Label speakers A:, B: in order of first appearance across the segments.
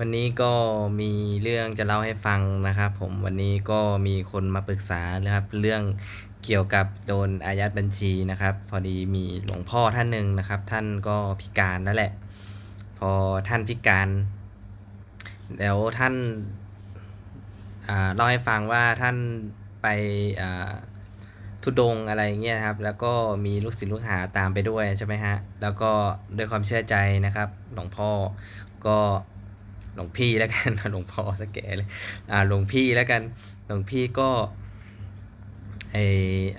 A: วันนี้ก็มีเรื่องจะเล่าให้ฟังนะครับ ผมวันนี้ก็มีคนมาปรึกษานะครับ เรื่องเกี่ยวกับโดนอายัดบัญชีนะครับ พอดีมีหลวงพ่อท่านหนึ่งนะครับ ท่านก็พิการนั่นแหละ พอท่านพิการ แล้วท่านอ่าเล่าให้ฟังว่าท่านไปอ่าทุดงอะไรเงี้ยครับ แล้วก็มีลูกศิษย์ลูกหาตามไปด้วยใช่ไหมฮะ แล้วก็ด้วยความเชื่อใจนะครับ หลวงพ่อก็ หลวงพี่แล้วกันหลวงพ่อสแกเลยอ่าหลวงพี่แล้วกันหลวงพี่ก็ไอ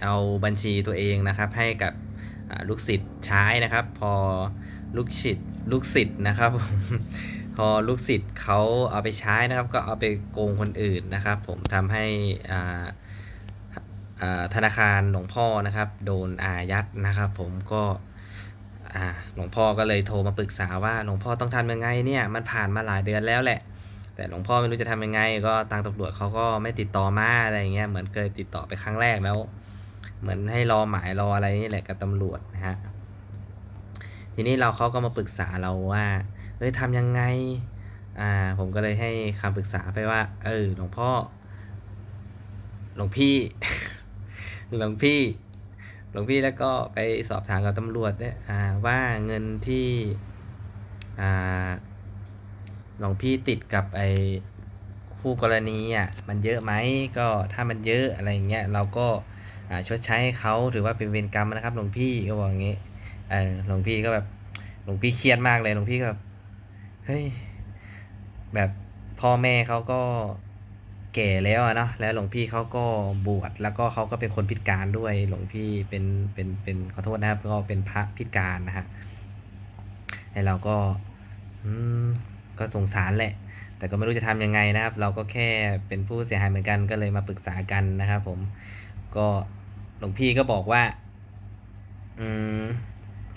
A: เอาบัญชีตัวเองนะครับให้กับลูกศิษย์ใช้นะครับ พอลูกศิษย์ลูกศิษย์นะครับ พอลูกศิษย์เขาเอาไปใช้นะครับ ก็เอาไปโกงคนอื่นนะครับ ผมทำให้อ่าธนาคารหลวงพ่อนะครับ โดนอายัดนะครับ ผมก็ อ่าหลวงพ่อก็เลยโทรมาปรึกษาว่าหลวงพ่อต้องทำยังไงเนี่ยมันผ่านมาหลายเดือนแล้วแหละ แต่หลวงพ่อไม่รู้จะทำยังไง ก็ทางตำรวจเขาก็ไม่ติดต่อมาอะไรเงี้ยเหมือนเคยติดต่อไปครั้งแรกแล้ว เหมือนให้รอหมายรออะไรนี่แหละกับตำรวจนะฮะทีนี้เราเขาก็มาปรึกษาเราว่าเอ้ยทำยังไงอ่าผมก็เลยให้คำปรึกษาไปว่า เออหลวงพ่อหลวงพี่หลวงพี่ ลวงพี่แล้วก็ไปสอบถามกับตำรวจเนี่ยว่าเงินที่หลวงพี่ติดกับไอ้คู่กรณีอะมันเยอะไหมก็ถ้ามันเยอะอะไรอย่างเงี้ยเราก็ชดใช้ให้เขาถือว่าเป็นเวรกรรมนะครับหลวงพี่ก็บอกอย่างงี้เออหลวงพี่ก็แบบหลวงพี่เครียดมากเลยหลวงพี่ก็แบบเฮ้ยแบบพ่อแม่เขาก็ แก่แล้วนะแล้วหลวงพี่เขาก็บวชแล้วก็เขาก็เป็นคนพิการด้วย หลวงพี่เป็นเป็นเป็นขอโทษนะครับก็เป็นพระพิการนะฮะแล้เราก็อืมก็สงสารแหละ แต่ก็ไม่รู้จะทำยังไงนะครับ เราก็แค่เป็นผู้เสียหายเหมือนกันก็เลยมาปรึกษากันนะครับผมก็หลวงพี่ก็บอกว่าอืม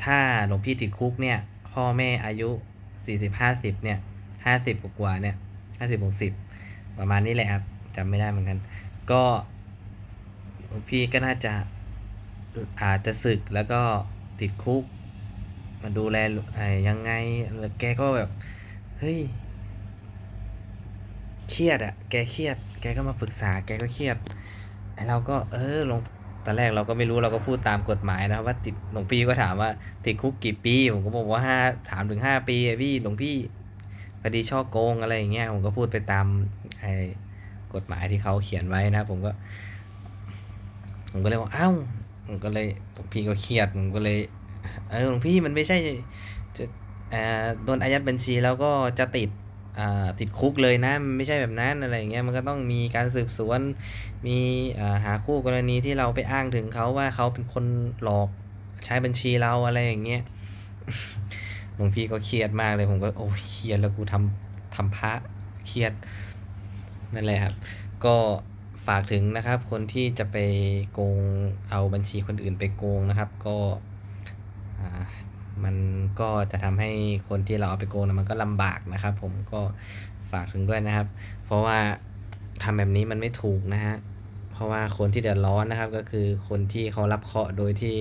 A: ถ้าหลวงพี่ติดคุกเนี่ย พ่อแม่อายุสี่สิบห้าสิบเนี่ยห้าสิบกว่าเนี่ยห้าสิบหกสิบประมาณนี้แหละครับ จำไม่ได้เหมือนกัน ก็พี่ก็น่าจะอาจจะศึกแล้วก็ติดคุก มาดูแลยังไงแล้วแกก็แบบ เฮ้ย เครียดอะแกเครียด แกก็มาปรึกษา แกก็เครียดไอเราก็เออหลวงตอนแรกเราก็ไม่รู้เราก็พูดตามกฎหมายนะครับว่าติดหลวงพี่ก็ถามว่าติดคุกกี่ปีผมก็บอกว่าห้าสามถึงห้าปีพี่หลวงพี่คดีช่อโกงอะไรอย่างเงี้ยผมก็พูดไปตามไอ กฎหมายที่เขาเขียนไว้นะครับผมก็ ผมก็เลยว่าอ้าวผมก็เลยหลวงพี่ก็เครียดผมก็เลย เออหลวงพี่มันไม่ใช่จะเอ่อโดนอายัดบัญชีแล้วก็จะติดอ่าติดคุกเลยนะมันไม่ใช่แบบนั้นอะไรอย่างเงี้ยมันก็ต้องมีการสืบสวน มีอ่าหาคู่กรณีที่เราไปอ้างถึงเขาว่าเขาเป็นคนหลอกใช้บัญชีเราอะไรอย่างเงี้ยหลวงพี่ก็เครียดมากเลยผมก็โอ้เครียดแล้วกูทำทำพระเครียด นั่นแหละครับ ก็ฝากถึงนะครับ คนที่จะไปโกงเอาบัญชีคนอื่นไปโกงนะครับ ก็มันก็จะทำให้คนที่เราเอาไปโกงนะมันก็ลำบากนะครับ ผมก็ฝากถึงด้วยนะครับ เพราะว่าทำแบบนี้มันไม่ถูกนะฮะเพราะว่าคนที่เดือดร้อนนะครับ ก็คือคนที่เขารับเคราะห์โดยที่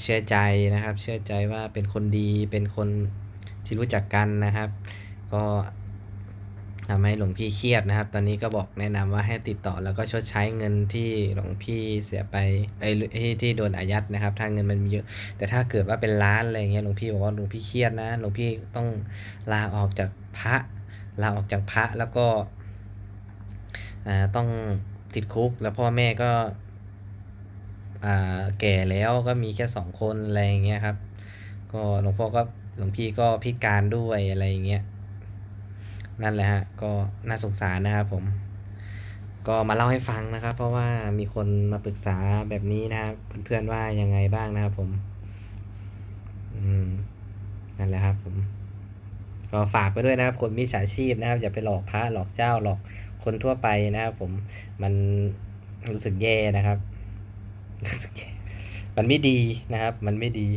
A: เชื่อใจนะครับ เชื่อใจว่าเป็นคนดีเป็นคนที่รู้จักกันนะครับ ก็ ทำให้หลวงพี่เครียดนะครับ ตอนนี้ก็บอกแนะนำว่าให้ติดต่อแล้วก็ชดใช้เงินที่หลวงพี่เสียไปไอ้ที่ที่โดนอายัดนะครับ ถ้าเงินมันมีเยอะ แต่ถ้าเกิดว่าเป็นล้านอะไรเงี้ยหลวงพี่บอกว่าหลวงพี่เครียดนะหลวงพี่ต้องลาออกจากพระลาออกจากพระแล้วก็อ่าต้องติดคุกแล้วพ่อแม่ก็อ่าแก่แล้วก็มีแค่สองคนอะไรอย่างเงี้ยครับ ก็หลวงพ่อก็หลวงพี่ก็พิการด้วยอะไรอย่างเงี้ย นั่นแหละฮะ ก็น่าสงสารนะครับผม ก็มาเล่าให้ฟังนะครับ เพราะว่ามีคนมาปรึกษาแบบนี้นะครับเพื่อนๆว่ายังไงบ้างนะครับผม อืม นั่นแหละครับ ผม ก็ฝากไปด้วยนะครับ คนมิจฉาชีพนะครับ อย่าไปหลอกพระหลอกเจ้าหลอกคนทั่วไปนะครับผม มันรู้สึกแย่นะครับ รู้สึกแย่ มันไม่ดีนะครับ มันไม่ดี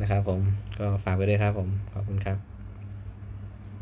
A: นะครับผม ก็ฝากไปด้วยครับผม ขอบคุณครับ